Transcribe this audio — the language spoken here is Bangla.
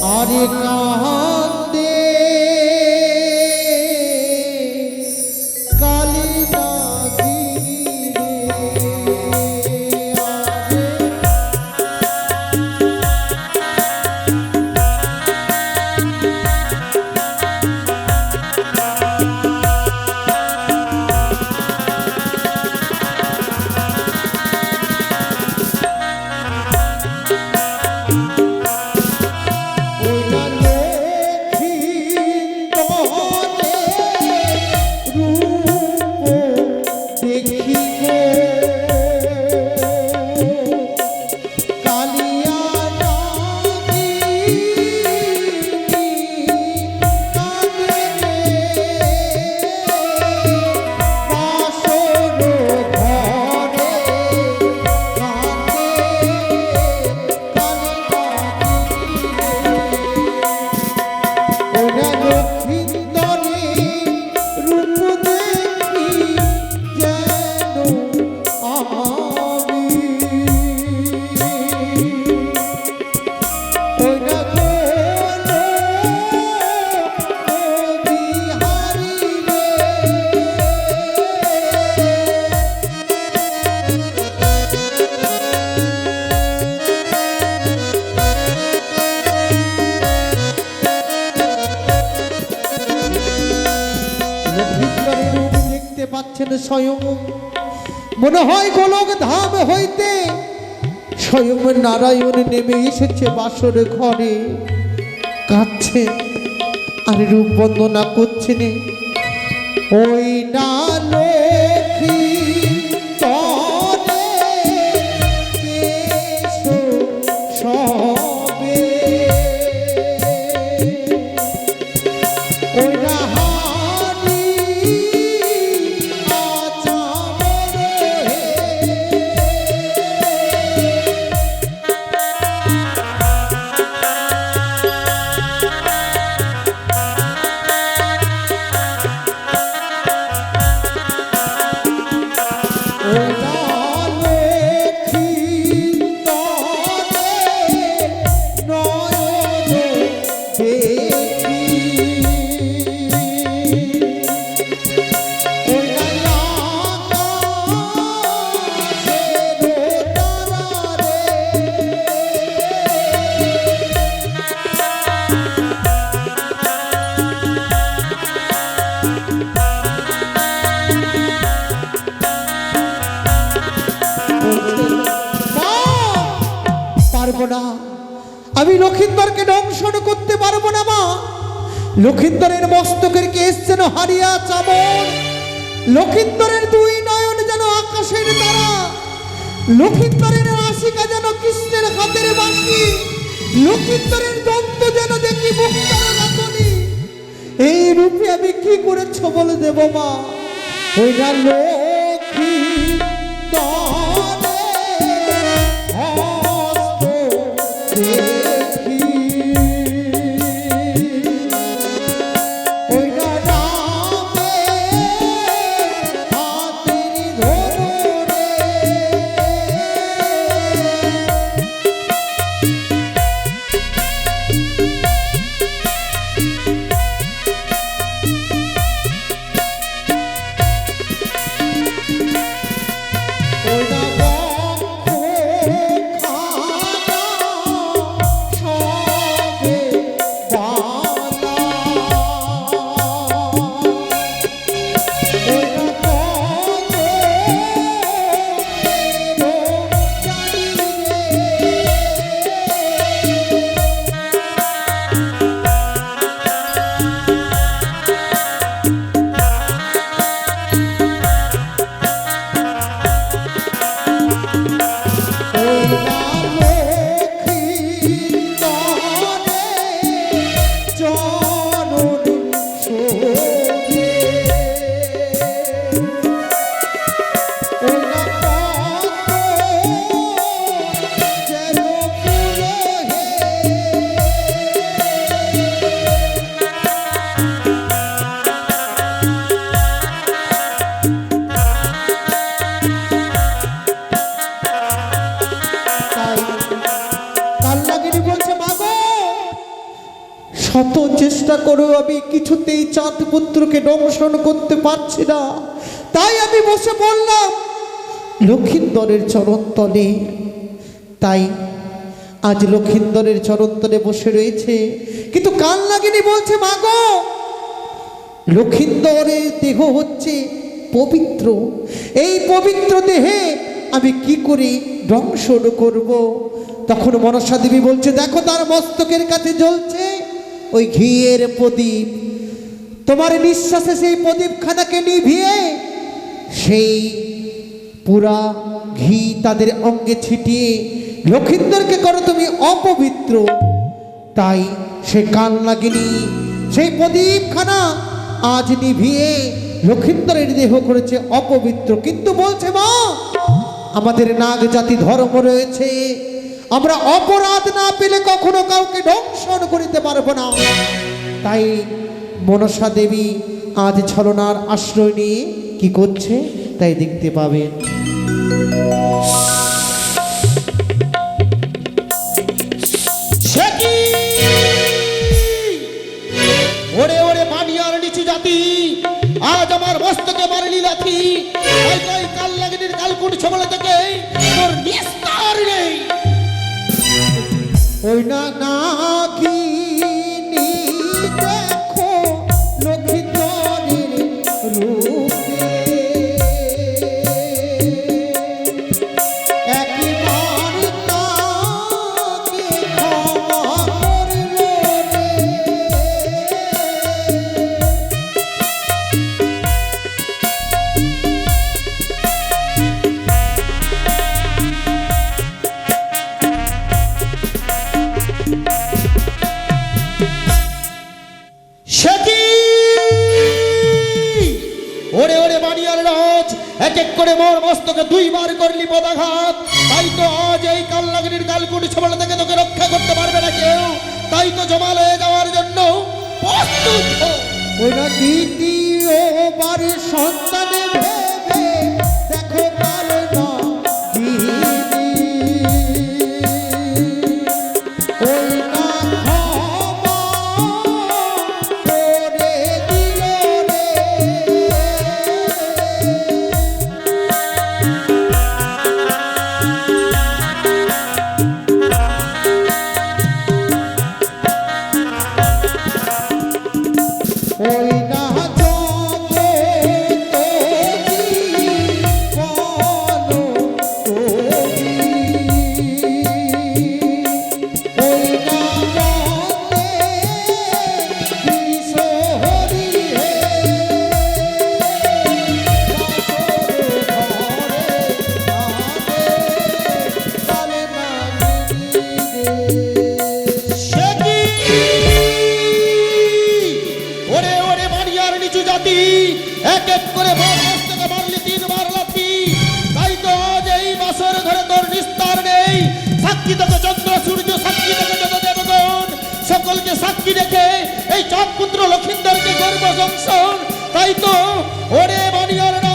আরে কান্দে স্বয়ং। মনে হয় গোলক ধাম হইতে স্বয়ং নারায়ণ নেমে এসেছে বাসরে ঘরে। কাঁদছে আর রূপ বন্দনা করছে ওই না লক্ষিন্দরকে দংশন করতে পারব না, মা। লক্ষিন্দরের মস্তকের কেস যেন হারিয়া চামর লক্ষিন্দরের দুই নয়ন যেন আকাশের তারা। লক্ষিন্দরের আশিকা যেন কৃষ্ণের হাতের বাঁশি লক্ষিন্দরের দন্ত যেন দেখি মুক্তার এই রূপে আমি কি করে ছবল দেব, মা? ওই না লক্ষ্মী শত চেষ্টা করেও আমি কিছুতেই চাঁদ পুত্রকে দংশন করতে পারছি না। তাই আমি বসে বললাম লক্ষিন্দরের চরণতলে। তাই আজ লক্ষিন্দরের চরণতলে বসে রয়েছে। কিন্তু কাল লাগেনি বলছে মাগো লক্ষিন্দরের দেহ হচ্ছে পবিত্র। এই পবিত্র দেহে আমি কি করে দংশন করব? তখন মনসা দেবী বলছে, দেখো, তার মস্তকের কাছে জ্বলছে। ওই ঘিয়ের প্রদীপ। তোমার নিঃশ্বাসে সেই প্রদীপখানাকে নিভিয়ে সেই পুরা ঘি তাদের অঙ্গে ছিটিয়ে, লক্ষিন্দরকে করো তুমি অপবিত্র। তাই সে কান লাগেনি, সেই প্রদীপখানা আজ নিভিয়ে লক্ষিন্দরের দেহ করেছে অপবিত্র। কিন্তু বলছে মা, আমাদের নাগ জাতি ধর্ম রয়েছে আমরা অপরাধ না পেলে কখনো কাউকে দংশন করিতে পারব না। তাই মনসা দেবী আজ ছলনার আশ্রয় নিয়ে কি করছে তাই দেখতে পাবেন। নিচু জাতি, আজ আমার মস্তকে মারলি লাথি। কাল লাগনির কালকুট ছবলে থেকে? ওই না মস্তকে দুইবার করলি পদাঘাত। তাই তো আজ এই কাল লাগনির কালকুট ছবল থেকে তোকে রক্ষা করতে পারবে না কেউ। তাই তো জমা হয়ে যাওয়ার জন্য প্রস্তুত ওরা দ্বিতীয়বার সন্তানে ভেবে দেখো বাকি রেখে এই চাঁদপুত্র লক্ষিন্দরকে গর্ব সংসন তাই তো ওরে বানিয়ার